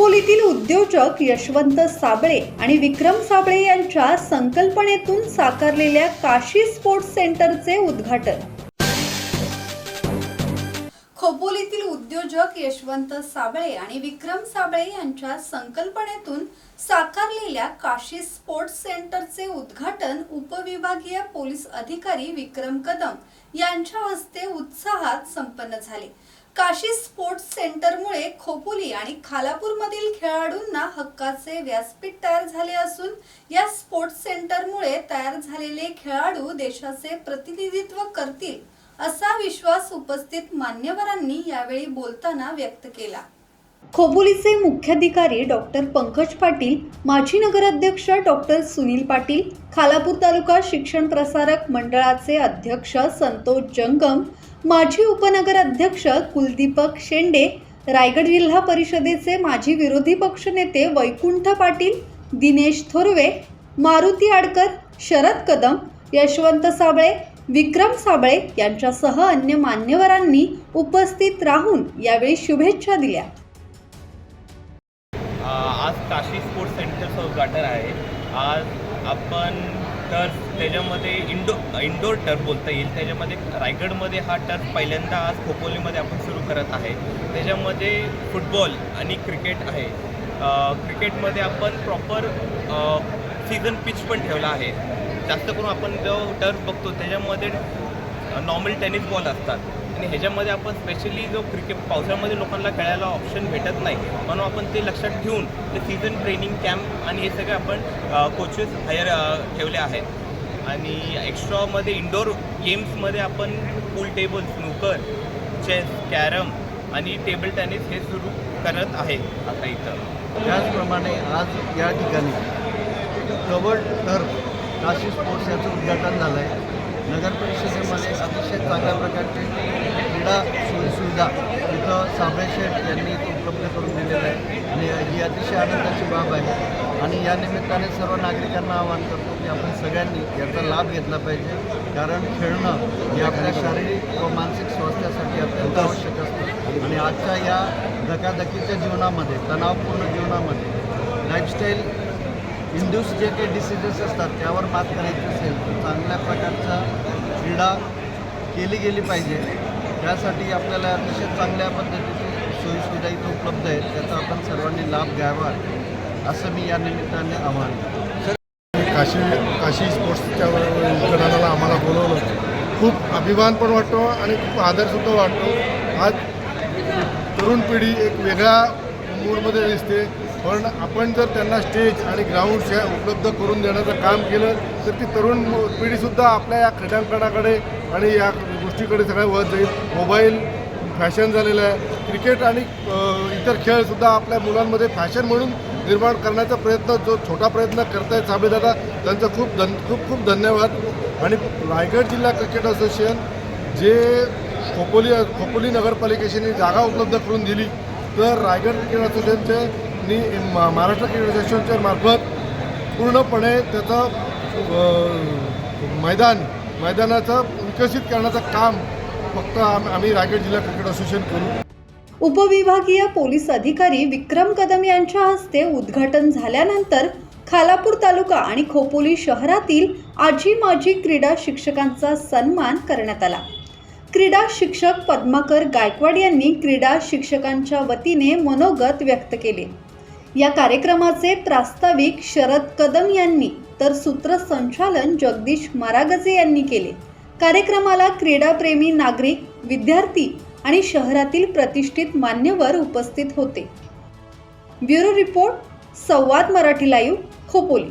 खोपोलीतील उद्योजक यशवंत साबळे आणि विक्रम साबळे यांच्या संकल्पनेतून साकारलेल्या काशी स्पोर्ट्स सेंटरचे उद्घाटन. खोपोलीतील उद्योजक यशवंत साबळे आणि विक्रम साबळे यांच्या संकल्पनेतून साकारलेल्या काशी स्पोर्ट्स सेंटरचे उद्घाटन उपविभागीय पोलीस अधिकारी विक्रम कदम यांच्या हस्ते उत्साहात संपन्न झाले. काशी स्पोर्ट्स सेंटरमुळे खोपोली आणि खालापूरमधील खेळाडूंना हक्काचे व्यासपीठ तयार झाले असून या स्पोर्ट्स सेंटरमुळे तयार झालेले खेळाडू देशाचे प्रतिनिधित्व करतील असा विश्वास उपस्थित मान्यवरांनी यावेळी बोलताना व्यक्त केला. खोबोलीचे मुख्याधिकारी डॉक्टर पंकज पाटील माजी नगराध्यक्ष डॉक्टर सुनील पाटील खालापूर तालुका शिक्षण प्रसारक मंडळाचे अध्यक्ष संतोष जंगम माजी उपनगराध्यक्ष कुलदीपक शेंडे रायगड जिल्हा परिषदेचे माजी विरोधी पक्षनेते वैकुंठ पाटील दिनेश थोरवे मारुती आडकर शरद कदम यशवंत साबळे विक्रम साबळे यांच्यासह अन्य मान्यवरांनी उपस्थित राहून यावेळी शुभेच्छा दिल्या. आज काशी स्पोर्ट्स सेंटरचं उद्घाटन आहे. आज आपण तर त्याच्यामध्ये इंडो इंडोर टर्फ बोलता येईल. त्याच्यामध्ये रायगडमध्ये हा टर्फ पहिल्यांदा आज खोपोलीमध्ये आपण सुरू करत आहे. त्याच्यामध्ये फुटबॉल आणि क्रिकेट आहे. क्रिकेटमध्ये आपण प्रॉपर सीझन पिच पण ठेवला आहे. जास्त करून आपण जो टर्फ बघतो त्याच्यामध्ये नॉर्मल टेनिस बॉल असतात. आणि ह्याच्यामध्ये आपण स्पेशली जो क्रिकेट पावसाळ्यामध्ये लोकांना खेळायला ऑप्शन भेटत नाही. म्हणून आपण ते लक्षात ठेवून ते सीझन ट्रेनिंग कॅम्प आणि हे सगळे आपण कोचेस हायर ठेवले आहेत. आणि एक्स्ट्रामध्ये इंडोर गेम्समध्ये आपण pool table snooker chess carrom आणि टेबल टेनिस हे सुरू करत आहे आता इथं. त्याचप्रमाणे आज या ठिकाणी कवर्ड टर्फ काशी स्पोर्ट्स याचं उद्घाटन झालं आहे नगर परिषदेमध्ये अतिशय चांगल्या प्रकारचे क्रीडा सोयीसुविधा इथं साबळे शेठ यांनी उपलब्ध करून दिलेलं आहे. आणि ही अतिशय आनंदाची बाब आहे. आणि या निमित्ताने सर्व नागरिकांना आवाहन करतो की आपण सगळ्यांनी याचा लाभ घेतला पाहिजे. कारण खेळणं हे आपल्या शारीरिक व मानसिक स्वास्थ्यासाठी अत्यंत आवश्यक असतं. आणि आजच्या या धकाधकीच्या जीवनामध्ये तणावपूर्ण जीवनामध्ये लाईफस्टाईल इंड्यूस जे काही डिसिजेस असतात त्यावर मात करायची असेल तर चांगल्या प्रकारचा क्रीडा केली गेली पाहिजे. त्यासाठी आपल्याला अतिशय चांगल्या पद्धतीची सोयीसुविधा इथं उपलब्ध आहेत त्याचा आपण सर्वांनी लाभ घ्यावा असं मी या निमित्ताने आव्हान काशी काशी स्पोर्ट्सच्या उद्घाटनाला आम्हाला बोलवलं. खूप अभिमान पण वाटतो आणि खूप आदरसुद्धा वाटतो. आज तरुण पिढी एक वेगळ्या मूडमध्ये दिसते. पण आपण जर त्यांना स्टेज आणि ग्राउंड उपलब्ध करून देण्याचं काम केलं तर ती तरुण पिढीसुद्धा आपल्या या क्रीडांकनाकडे आणि या गोष्टीकडे सगळं वळत जाईल. मोबाईल फॅशन झालेलं आहे. क्रिकेट आणि इतर खेळसुद्धा आपल्या मुलांमध्ये फॅशन म्हणून निर्माण करण्याचा प्रयत्न जो छोटा प्रयत्न करतायत साबेदादा त्यांचं खूप धन खूप खूप धन्यवाद. आणि रायगड जिल्हा क्रिकेट असोसिएशन जे खोपोली खोपोली नगरपालिकेशी जागा उपलब्ध करून दिली तर रायगड क्रिकेट असोसिएशनचे मी महाराष्ट्र क्रिकेट असोसिएशनच्या मार्फत पूर्णपणे त्याचं मैदान मैदानाचं विकसित करण्याचं काम फक्त आम्ही रायगड जिल्हा क्रिकेट असोसिएशन करू. उपविभागीय पोलीस अधिकारी विक्रम कदम यांच्या हस्ते उद्घाटन झाल्यानंतर खालापूर तालुका आणि खोपोली शहरातील आजी माजी क्रीडा शिक्षकांचा सन्मान करण्यात आला. क्रीडा शिक्षक पद्माकर गायकवाड यांनी क्रीडा शिक्षकांच्या वतीने मनोगत व्यक्त केले. या कार्यक्रमाचे प्रास्ताविक शरद कदम यांनी तर सूत्रसंचालन जगदीश मारागजे यांनी केले. कार्यक्रमाला क्रीडाप्रेमी नागरिक विद्यार्थी आणि शहरातील प्रतिष्ठित मान्यवर उपस्थित होते. Bureau report Samvad Marathi live Khopoli.